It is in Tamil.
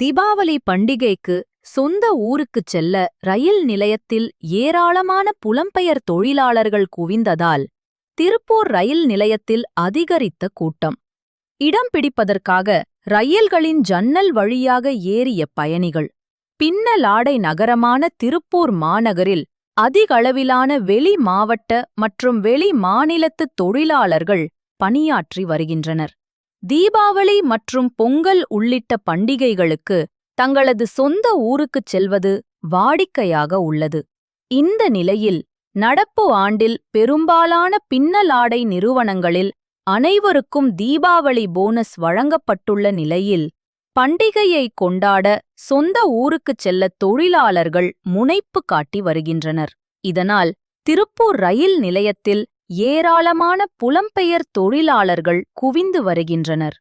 தீபாவளி பண்டிகைக்கு சொந்த ஊருக்குச் செல்ல ரயில் நிலையத்தில் ஏராளமான புலம்பெயர் தொழிலாளர்கள் குவிந்ததால் திருப்பூர் ரயில் நிலையத்தில் அதிகரித்த கூட்டம். இடம் பிடிப்பதற்காக ரயில்களின் ஜன்னல் வழியாக ஏறிய பயணிகள் பின்னலாடை நகரமான திருப்பூர் மாநகரில் அதிகளவிலான வெளி மாவட்ட மற்றும் வெளி மாநிலத்து தொழிலாளர்கள் பணியாற்றி வருகின்றனர். தீபாவளி மற்றும் பொங்கல் உள்ளிட்ட பண்டிகைகளுக்கு தங்களது சொந்த ஊருக்குச் செல்வது வாடிக்கையாக உள்ளது. இந்த நிலையில் நடப்பு ஆண்டில் பெரும்பாலான பின்னலாடை நிறுவனங்களில் அனைவருக்கும் தீபாவளி போனஸ் வழங்கப்பட்டுள்ள நிலையில் பண்டிகையை கொண்டாட சொந்த ஊருக்குச் செல்ல தொழிலாளர்கள் முனைப்பு காட்டி வருகின்றனர். இதனால் திருப்பூர் ரயில் நிலையத்தில் ஏராளமான புலம்பெயர் தொழிலாளர்கள் குவிந்து வருகின்றனர்.